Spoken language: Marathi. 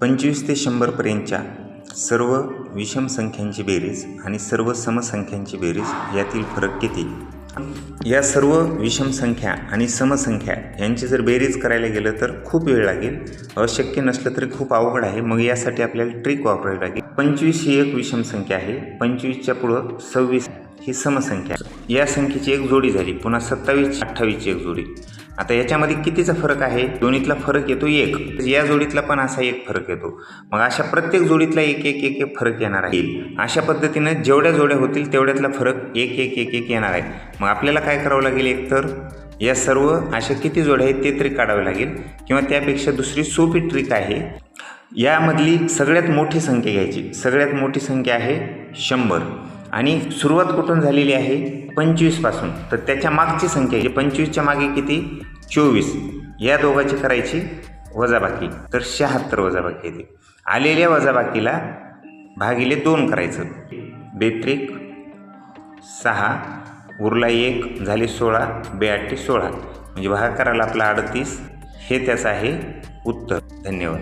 पंचवीस ते शंभरपर्यंतच्या सर्व विषम संख्यांची बेरीज आणि सर्व समसंख्यांची बेरीज यातील फरक किती? या सर्व विषम संख्या आणि समसंख्या यांची जर बेरीज करायला गेलं तर खूप वेळ लागेल. अशक्य नसलं तरी खूप अवघड आहे. मग यासाठी आपल्याला ट्रिक वापरावी लागेल. पंचवीस ही एक विषम संख्या आहे. पंचवीसच्या पुढं सव्वीस ही समसंख्या या संख्येची एक जोडी झाली पुन्हा सत्तावीस अठ्ठावीसची एक जोडी. आता याच्यामध्ये कितीचा फरक आहे? दोन्हीतला फरक येतो एक. या जोडीतला पण असा एक फरक येतो. मग अशा प्रत्येक जोडीतला एक एक एक एक फरक येणार आहे. अशा पद्धतीनं जेवढ्या जोड्या होतील तेवढ्यातला फरक एक एक एक एक येणार आहे. मग आपल्याला काय करावं लागेल एकतर? या सर्व अशा किती जोड्या आहेत ते तरी काढावे लागेल. किंवा त्यापेक्षा दुसरी सोपी ट्रिक आहे. यामधली सगळ्यात मोठी संख्या घ्यायची. सगळ्यात मोठी संख्या आहे शंभर. आणि सुरुवात कुठून झालेली आहे? पंचवीसपासून तर त्याच्या मागची संख्या आहे. पंचवीसच्या मागे किती? चोवीस. या दोघाची करायची वजाबाकी. तर शहात्तर वजाबाकी येते. आलेल्या वजाबाकीला भागिले दोन करायचं. बेत्रिक सहा उरला एक झाले सोळा बेआठी सोळा. म्हणजे भागाकाराला आपला अडतीस. हे त्याचं आहे उत्तर. धन्यवाद.